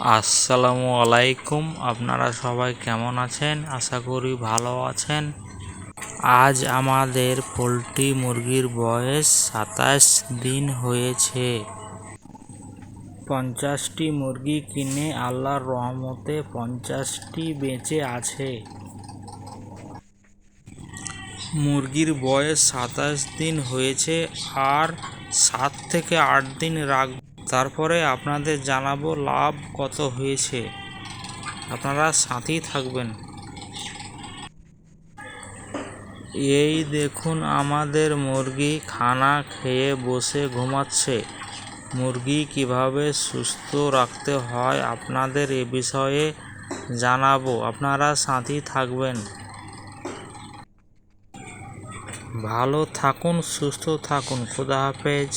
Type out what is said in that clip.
আসসালামু আলাইকুম। আপনারা সবাই কেমন আছেন? আশা করি ভালো আছেন। আজ আমাদের পোলট্রি মুরগির বয়স সাতাশ দিন হয়েছে। পঞ্চাশটি মুরগি কিনে আল্লাহর রহমতে পঞ্চাশটি বেঁচে আছে। মুরগির বয়স সাতাশ দিন হয়েছে আর সাত থেকে আট দিন রাখব। তারপরে আপনাদের জানাব লাভ কত হয়েছে। আপনারা সাথেই থাকবেন। এই দেখুন আমাদের মুরগি খানা খেয়ে বসে ঘুমাচ্ছে। মুরগি কীভাবে সুস্থ রাখতে হয় আপনাদের এ বিষয়ে জানাব। আপনারা সাথেই থাকবেন। ভালো থাকুন, সুস্থ থাকুন। খুদা হাফেজ।